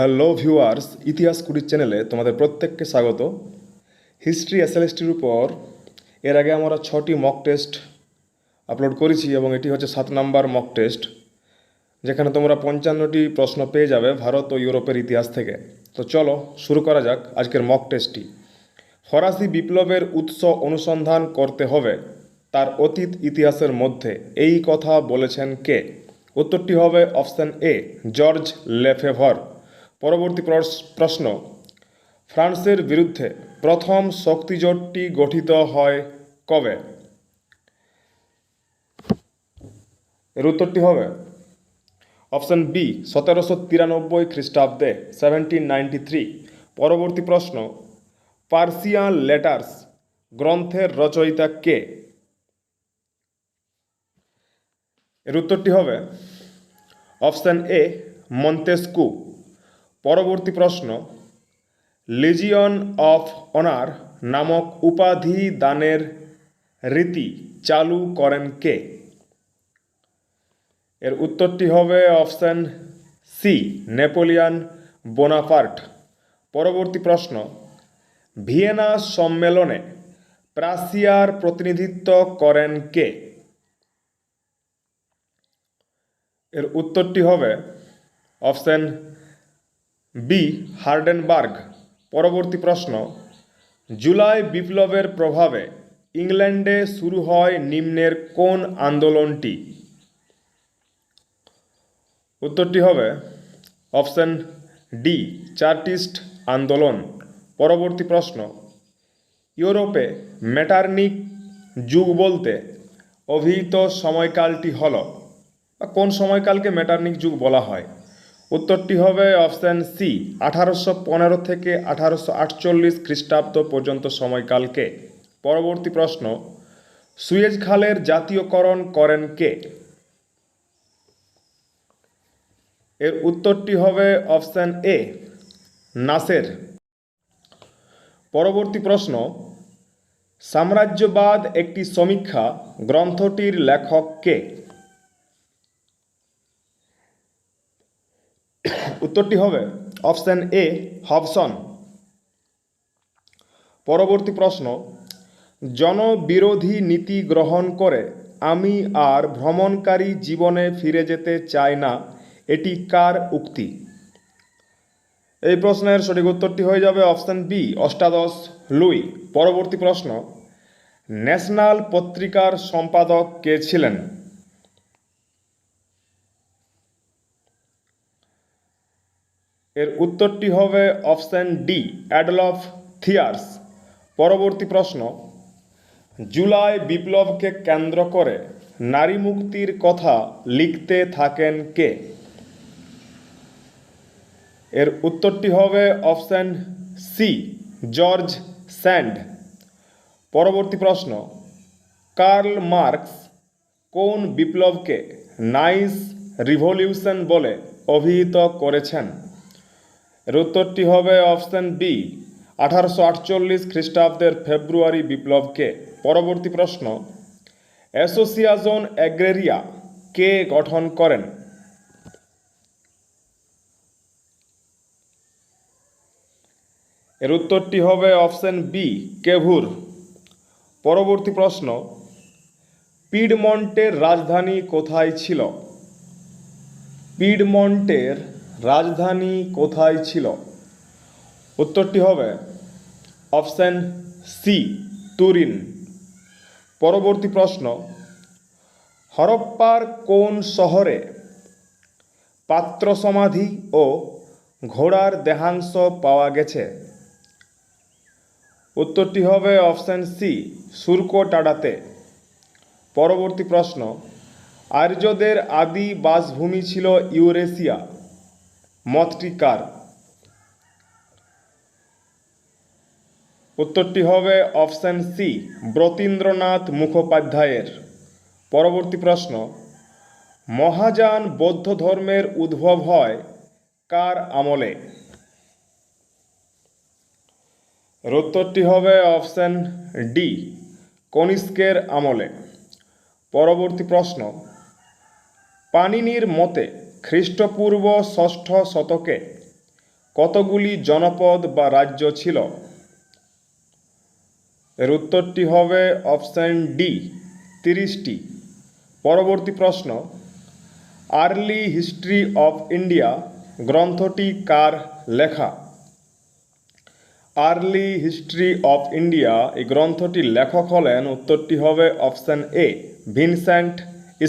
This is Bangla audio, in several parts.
হ্যালো ভিউয়ার্স ইতিহাস কুড়ির চ্যানেলে তোমাদের প্রত্যেককে স্বাগত। হিস্ট্রি এসএলএসটির উপর এর আগে আমরা ছটি মক টেস্ট আপলোড করেছি এবং এটি হচ্ছে সাত নাম্বার মক টেস্ট যেখানে তোমরা পঞ্চান্নটি প্রশ্ন পেয়ে যাবে ভারত ও ইউরোপের ইতিহাস থেকে। তো চলো শুরু করা যাক আজকের মক টেস্টটি ফরাসি বিপ্লবের উৎস অনুসন্ধান করতে হবে তার অতীত ইতিহাসের মধ্যে। এই কথা বলেছেন কে? উত্তরটি হবে অপশান এ, জর্জ লেফেভর। পরবর্তী প্রশ- প্রশ্ন। ফ্রান্সের বিরুদ্ধে প্রথম শক্তিজোটটি গঠিত হয় কবে? এর উত্তরটি হবে অপশন বি, সতেরোশো তিরানব্বই খ্রিস্টাব্দে, সেভেন্টিন নাইনটি থ্রি। পরবর্তী প্রশ্ন, পার্সিয়ান লেটার্স গ্রন্থের রচয়িতা কে? এর উত্তরটি হবে অপশন এ, মন্তেস্কু। পরবর্তী প্রশ্ন লিজিয়ন অফ অনার নামক উপাধি দানের রীতি চালু করেন কে? এর উত্তরটি হবে অপশন সি, নেপোলিয়ান বোনাপার্ট। পরবর্তী প্রশ্ন, ভিয়েনা সম্মেলনে প্রাসিয়ার প্রতিনিধিত্ব করেন কে? এর উত্তরটি হবে অপশন বি. হার্ডেনবার্গ। পরবর্তী প্রশ্ন, জুলাই বিপ্লবের প্রভাবে ইংল্যান্ডে শুরু হয় নিম্নের কোন আন্দোলনটি? উত্তরটি হবে অপশন ডি, চার্টিস্ট আন্দোলন। পরবর্তী প্রশ্ন, ইউরোপে ম্যাটার্নিক যুগ বলতে অভিহিত সময়কালটি হল কোন সময়কালকে ম্যাটার্নিক যুগ বলা হয়? উত্তরটি হবে অপশান সি, আঠারোশো পনেরো থেকে আঠারোশো আটচল্লিশ খ্রিস্টাব্দ পর্যন্ত সময়কালকে। পরবর্তী প্রশ্ন, সুয়েজ খালের জাতীয়করণ করেন কে? এর উত্তরটি হবে অপশান এ, নাসের। পরবর্তী প্রশ্ন, সাম্রাজ্যবাদ একটি সমীক্ষা গ্রন্থটির লেখক কে? উত্তরটি হবে অপশান এ, হবসন। পরবর্তী প্রশ্ন, জনবিরোধী নীতি গ্রহণ করে আমি আর ভ্রমণকারী জীবনে ফিরে যেতে চাই না, এটি কার উক্তি? এই প্রশ্নের সঠিক উত্তরটি হয়ে যাবে অপশান বি, অষ্টাদশ লুই। পরবর্তী প্রশ্ন, ন্যাশনাল পত্রিকার সম্পাদক কে ছিলেন? এর উত্তরটি হবে অপশান ডি, অ্যাডলফ থিয়ার্স। পরবর্তী প্রশ্ন, জুলাই বিপ্লবকে কেন্দ্র করে নারী মুক্তির কথা লিখতে থাকেন কে? এর উত্তরটি হবে অপশান সি, জর্জ স্যান্ড। পরবর্তী প্রশ্ন, কার্ল মার্কস কোন বিপ্লবকে নাইস রিভলিউশন বলে অভিহিত করেছেন? এর উত্তরটি হবে অপশান বি আঠারোশো আটচল্লিশ খ্রিস্টাব্দের ফেব্রুয়ারি বিপ্লবকে। পরবর্তী প্রশ্ন অ্যাসোসিয়াশন অ্যাগ্রেরিয়া কে গঠন করেন? এর উত্তরটি হবে অপশন বি কেভুর। পরবর্তী প্রশ্ন, পিডমন্টের রাজধানী কোথায় ছিল? পিডমন্টের রাজধানী কোথায় ছিল? উত্তরটি হবে অপশন সি, তুরিন। পরবর্তী প্রশ্ন, হরপ্পার কোন শহরে পাত্র সমাধি ও ঘোড়ার দেহাংশ পাওয়া গেছে? উত্তরটি হবে অপশান সি, সুরকোটাডাতে। পরবর্তী প্রশ্ন, আর্যদের আদি বাসভূমি ছিল ইউরেশিয়া। মতটি কার উত্তরটি হবে অপশান সি, ব্রতীন্দ্রনাথ মুখোপাধ্যায়ের। পরবর্তী প্রশ্ন, মহাযান বৌদ্ধ ধর্মের উদ্ভব হয় কার আমলে? উত্তরটি হবে অপশান ডি, কনিষ্কের আমলে। পরবর্তী প্রশ্ন পানিনির মতে খ্রিস্টপূর্ব ষষ্ঠ শতকে কতগুলি জনপদ বা রাজ্য ছিল? এর উত্তরটি হবে অপশান ডি, তিরিশটি। পরবর্তী প্রশ্ন, আর্লি হিস্ট্রি অফ ইন্ডিয়া গ্রন্থটি কার লেখা? আর্লি হিস্ট্রি অফ ইন্ডিয়া, এই গ্রন্থটির লেখক হলেন, উত্তরটি হবে অপশান এ, ভিনসেন্ট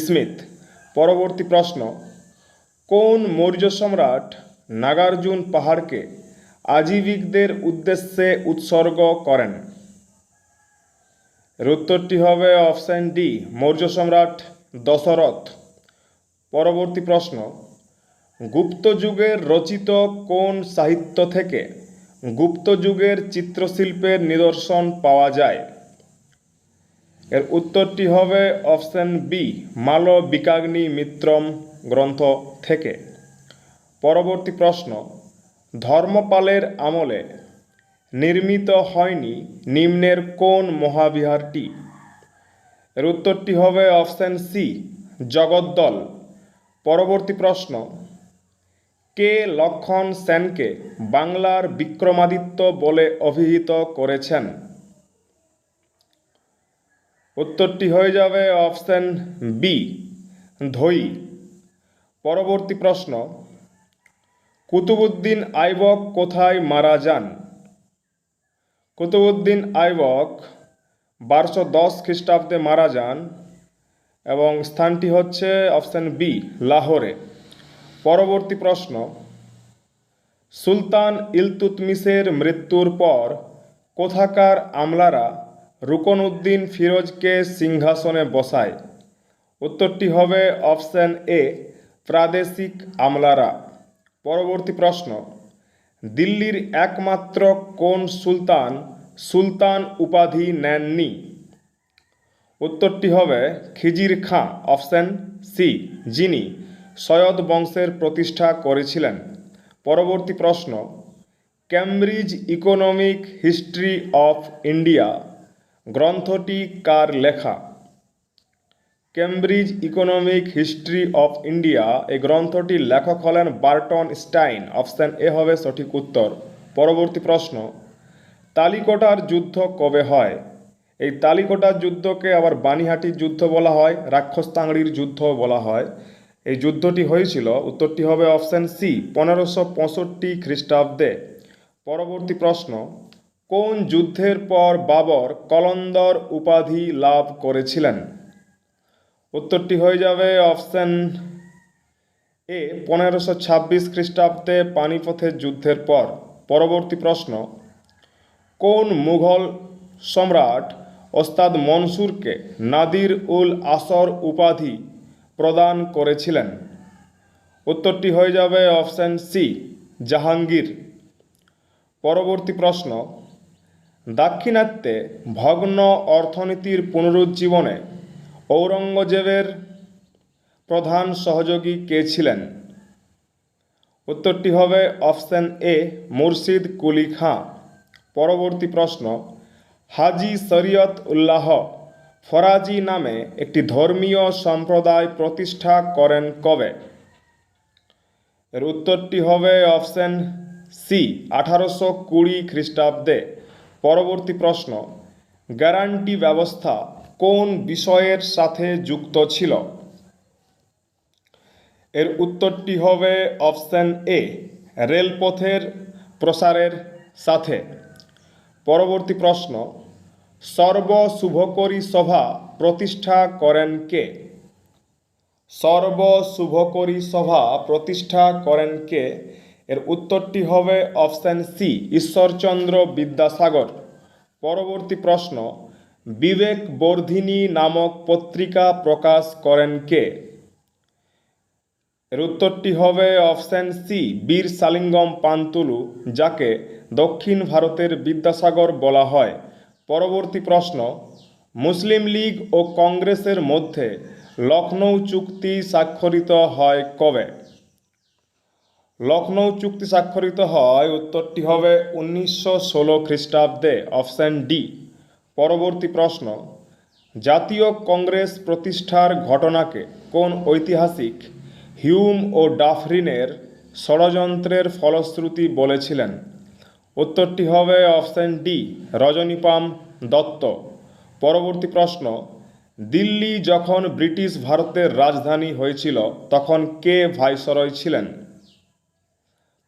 স্মিথ। পরবর্তী প্রশ্ন কোন মৌর্য সম্রাট নাগার্জুন পাহাড়কে আজীবিকদের উদ্দেশ্যে উৎসর্গ করেন? উত্তরটি হবে অপশান ডি, মৌর্য সম্রাট দশরথ। পরবর্তী প্রশ্ন, গুপ্ত যুগের রচিত কোন সাহিত্য থেকে গুপ্ত যুগের চিত্রশিল্পের নিদর্শন পাওয়া যায়? এর উত্তরটি হবে অপশান বি মাল বিকাগ্নি মিত্রম। গ্রন্থ থেকে। পরবর্তী প্রশ্ন, ধর্মপালের আমলে নির্মিত হয়নি নিম্নের কোন মহাবিহারটি? এর উত্তরটি হবে অপশান সি জগদ্দল। পরবর্তী প্রশ্ন, কে লক্ষণ সেনকে বাংলার বিক্রমাদিত্য বলে অভিহিত করেছেন? উত্তরটি হয়ে যাবে অপশান বি ধই। পরবর্তী প্রশ্ন কুতুবুদ্দিন আইবক কোথায় মারা যান? কুতুবুদ্দিন আইবক বারোশো দশ খ্রিস্টাব্দে মারা যান এবং স্থানটি হচ্ছে অপশান বি, লাহোরে। পরবর্তী প্রশ্ন, সুলতান ইলতুতমিশের মৃত্যুর পর কোথাকার আমলারা রুকনউদ্দিন ফিরোজকে সিংহাসনে বসায়? উত্তরটি হবে অপশান এ প্রাদেশিক আমলারা। পরবর্তী প্রশ্ন, দিল্লির একমাত্র কোন সুলতান সুলতান উপাধি নেননি? উত্তরটি হবে খিজির খাঁ, অপশান সি যিনি সৈয়দ বংশের প্রতিষ্ঠা করেছিলেন। পরবর্তী প্রশ্ন Cambridge economic history of India গ্রন্থটি কার লেখা? Cambridge economic history of India এই গ্রন্থটির লেখক হলেন বার্টন স্টাইন। অপশান এ হবে সঠিক উত্তর। পরবর্তী প্রশ্ন, তালিকোটার যুদ্ধ কবে হয়? এই তালিকোটার যুদ্ধকে আবার বানিহাটির যুদ্ধ বলা হয় রাক্ষসতাংড়ির যুদ্ধ বলা হয়। এই যুদ্ধটি হয়েছিল, উত্তরটি হবে অপশান সি, পনেরোশো পঁয়ষট্টি খ্রিস্টাব্দে। পরবর্তী প্রশ্ন, কোন যুদ্ধের পর বাবর কলন্দর উপাধি লাভ করেছিলেন? উত্তরটি হয়ে যাবে অপশান এ, পনেরোশো ছাব্বিশ খ্রিস্টাব্দে পানিপথের যুদ্ধের পর। পরবর্তী প্রশ্ন, কোন মুঘল সম্রাট ওস্তাদ মনসুরকে নাদির উল আসর উপাধি প্রদান করেছিলেন? উত্তরটি হয়ে যাবে অপশান সি, জাহাঙ্গীর। পরবর্তী প্রশ্ন, দাক্ষিণাত্যে ভগ্ন অর্থনীতির পুনরুজ্জীবনে ঔরঙ্গজেবের প্রধান সহযোগী কে ছিলেন? উত্তরটি হবে অপশান এ, মুর্শিদ কুলি খাঁ। পরবর্তী প্রশ্ন, হাজি শরিয়ত উল্লাহ ফরাজি নামে একটি ধর্মীয় সম্প্রদায় প্রতিষ্ঠা করেন কবে? এর উত্তরটি হবে অপশান সি, আঠারোশো কুড়ি খ্রিস্টাব্দে। পরবর্তী প্রশ্ন, গ্যারান্টি ব্যবস্থা কোন বিষয়ের সাথে যুক্ত ছিল? এর উত্তরটি হবে অপশান এ, রেলপথের প্রসারের সাথে। পরবর্তী প্রশ্ন সর্ব শুভকরী সভা প্রতিষ্ঠা করেন কে? সর্ব শুভকরী সভা প্রতিষ্ঠা করেন কে? এর উত্তরটি হবে অপশান সি, ঈশ্বরচন্দ্র বিদ্যাসাগর। পরবর্তী প্রশ্ন বিবেক বর্ধিনী নামক পত্রিকা প্রকাশ করেন কে? এর উত্তরটি হবে অপশান সি, বীর সালিঙ্গম পান্তুলু, যাকে দক্ষিণ ভারতের বিদ্যাসাগর বলা হয়। পরবর্তী প্রশ্ন, মুসলিম লীগ ও কংগ্রেসের মধ্যে লখনৌ চুক্তি স্বাক্ষরিত হয় কবে? লখনৌ চুক্তি স্বাক্ষরিত হয়, উত্তরটি হবে উনিশশো ষোলো খ্রিস্টাব্দে, অপশান ডি। পরবর্তী প্রশ্ন, জাতীয় কংগ্রেস প্রতিষ্ঠার ঘটনাকে কোন ঐতিহাসিক হিউম ও ডাফরিনের ষড়যন্ত্রের ফলশ্রুতি বলেছিলেন? উত্তরটি হবে অপশন ডি, রজনীপাম দত্ত। পরবর্তী প্রশ্ন, দিল্লি যখন ব্রিটিশ ভারতের রাজধানী হয়েছিল, তখন কে ভাইসরয় ছিলেন?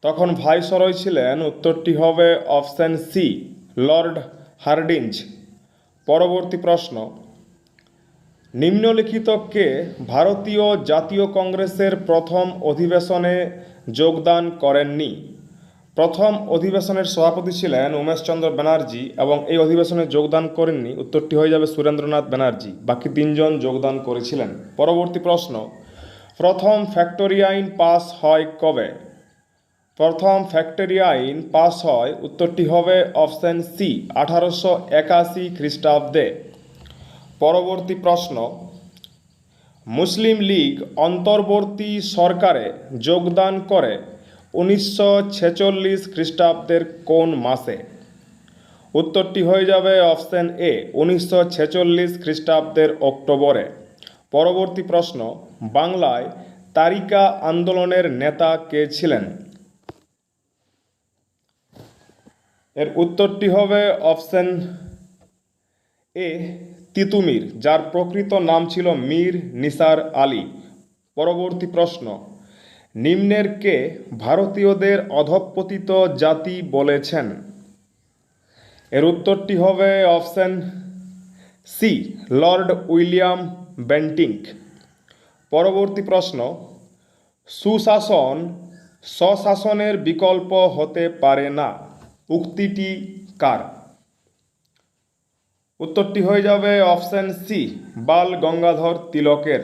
তখন ভাইসরয় ছিলেন, উত্তরটি হবে অপশন সি, লর্ড হার্ডিঞ্জ। পরবর্তী প্রশ্ন। নিম্নলিখিত কে ভারতীয় জাতীয় কংগ্রেসের প্রথম অধিবেশনে যোগদান করেননি। প্রথম অধিবেশনের সভাপতি ছিলেন উমেশচন্দ্র ব্যানার্জি এবং এই অধিবেশনে যোগদান করেননি উত্তরটি হয়ে যাবে সুরেন্দ্রনাথ ব্যানার্জি। বাকি তিনজন যোগদান করেছিলেন। পরবর্তী প্রশ্ন, প্রথম ফ্যাক্টরি আইন পাস হয় কবে? প্রথম ফ্যাক্টরি আইন পাস হয় উত্তরটি হবে অপশন সি, আঠারোশো একাশি খ্রিস্টাব্দে। পরবর্তী প্রশ্ন, মুসলিম লীগ অন্তর্বর্তী সরকারে যোগদান করে উনিশশো ছেচল্লিশ খ্রিস্টাব্দের কোন মাসে? উত্তরটি হয়ে যাবে অপশন এ, উনিশশো ছেচল্লিশ খ্রিস্টাব্দের অক্টোবরে। পরবর্তী প্রশ্ন, বাংলায় তারিকা আন্দোলনের নেতা কে ছিলেন? এর উত্তরটি হবে অপশন এ, তিতুমির, যার প্রকৃত নাম ছিল মীর নিসার আলী। পরবর্তী প্রশ্ন, নিম্নের কে ভারতীয়দের অধঃপতিত জাতি বলেছেন? এর উত্তরটি হবে option C, Lord William Bentinck পরবর্তী প্রশ্ন, সুশাসন স্বশাসনের বিকল্প হতে পারে না। উক্তিটি কার? উত্তরটি হয়ে যাবে অপশন সি বাল গঙ্গাধর তিলকের।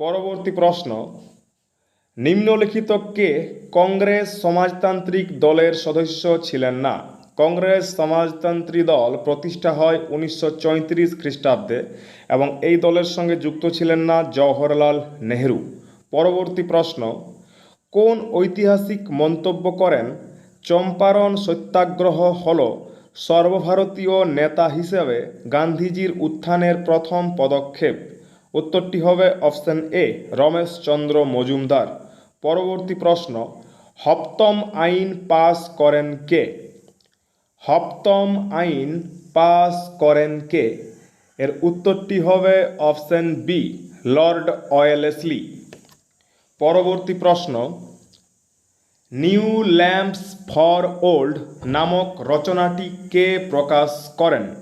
পরবর্তী প্রশ্ন, নিম্নলিখিত কে কংগ্রেস সমাজতান্ত্রিক দলের সদস্য ছিলেন না? কংগ্রেস সমাজতান্ত্রী দল প্রতিষ্ঠা হয় উনিশশো খ্রিস্টাব্দে এবং এই দলের সঙ্গে যুক্ত ছিলেন না জওহরলাল নেহরু। পরবর্তী প্রশ্ন, কোন ঐতিহাসিক মন্তব্য করেন চম্পারণ সত্যাগ্রহ হল সর্বভারতীয় নেতা হিসেবে গান্ধীজির উত্থানের প্রথম পদক্ষেপ। উত্তরটি হবে অপশন এ রমেশচন্দ্র মজুমদার। পরবর্তী প্রশ্ন সপ্তম আইন পাস করেন কে? সপ্তম আইন পাস করেন কে? এর উত্তরটি হবে অপশন বি, লর্ড অয়েলেসলি। পরবর্তী প্রশ্ন নিউ ল্যাম্পস ফর ওল্ড নামক রচনাটি কে প্রকাশ করেন?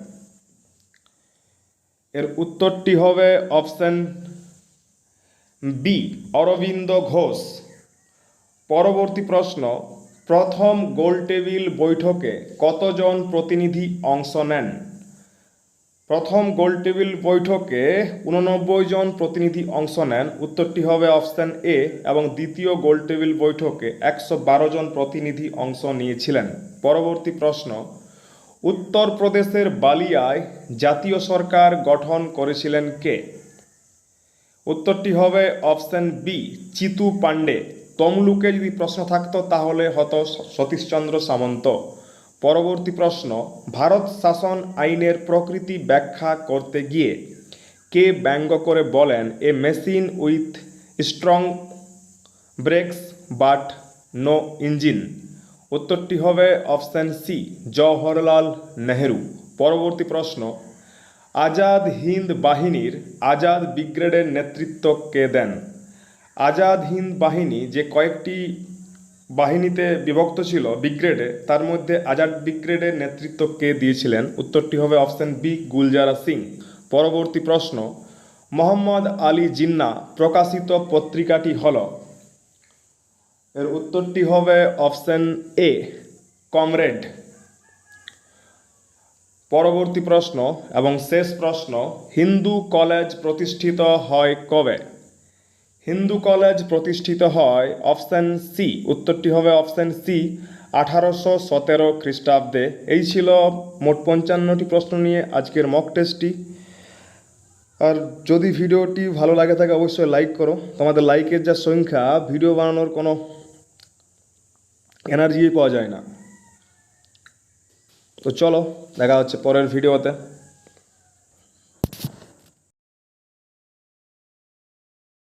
এর উত্তরটি হবে অপশন বি অরবিন্দ ঘোষ। পরবর্তী প্রশ্ন, প্রথম গোলটেবিল বৈঠকে কতজন প্রতিনিধি অংশ নেন? প্রথম গোলটেবিল বৈঠকে উননব্বই জন প্রতিনিধি অংশ নেন। উত্তরটি হবে অপশন এ এবং দ্বিতীয় গোলটেবিল বৈঠকে একশো বারো জন প্রতিনিধি অংশ নিয়েছিলেন। পরবর্তী প্রশ্ন, উত্তরপ্রদেশের বালিয়ায় জাতীয় সরকার গঠন করেছিলেন কে? উত্তরটি হবে অপশন বি, চিতু পাণ্ডে। তমলুকে যদি প্রশ্ন থাকতো তাহলে হতো সতীশচন্দ্র সামন্ত। পরবর্তী প্রশ্ন, ভারত শাসন আইনের প্রকৃতি ব্যাখ্যা করতে গিয়ে কে ব্যঙ্গ করে বলেন, a machine with strong brakes but no engine উত্তরটি হবে অপশান সি, জওহরলাল নেহেরু। পরবর্তী প্রশ্ন, আজাদ হিন্দ বাহিনীর আজাদ ব্রিগেডের নেতৃত্ব কে দেন? আজাদ হিন্দ বাহিনী যে কয়েকটি বাহিনীতে বিভক্ত ছিল ব্রিগেডে তার মধ্যে আজাদ ব্রিগেডের নেতৃত্ব কে দিয়েছিলেন। উত্তরটি হবে অপশন বি, গুলজারা সিং। পরবর্তী প্রশ্ন, মোহাম্মদ আলী জিন্না প্রকাশিত পত্রিকাটি হল? এর উত্তরটি হবে অপশন এ, কমরেড। পরবর্তী প্রশ্ন এবং শেষ প্রশ্ন, হিন্দু কলেজ প্রতিষ্ঠিত হয় কবে? হিন্দু কলেজ প্রতিষ্ঠিত হয় অপশান সি। উত্তরটি হবে অপশান সি, আঠারোশো সতেরো খ্রিস্টাব্দে। এই ছিল মোট পঞ্চান্নটি প্রশ্ন নিয়ে আজকের মক টেস্টটি আর যদি ভিডিওটি ভালো লাগে থাকে, অবশ্যই লাইক করো। তোমাদের লাইকের যা সংখ্যা ভিডিও বানানোর কোনো এনার্জিই পাওয়া যায় না। তো চলো, দেখা হচ্ছে পরের ভিডিওতে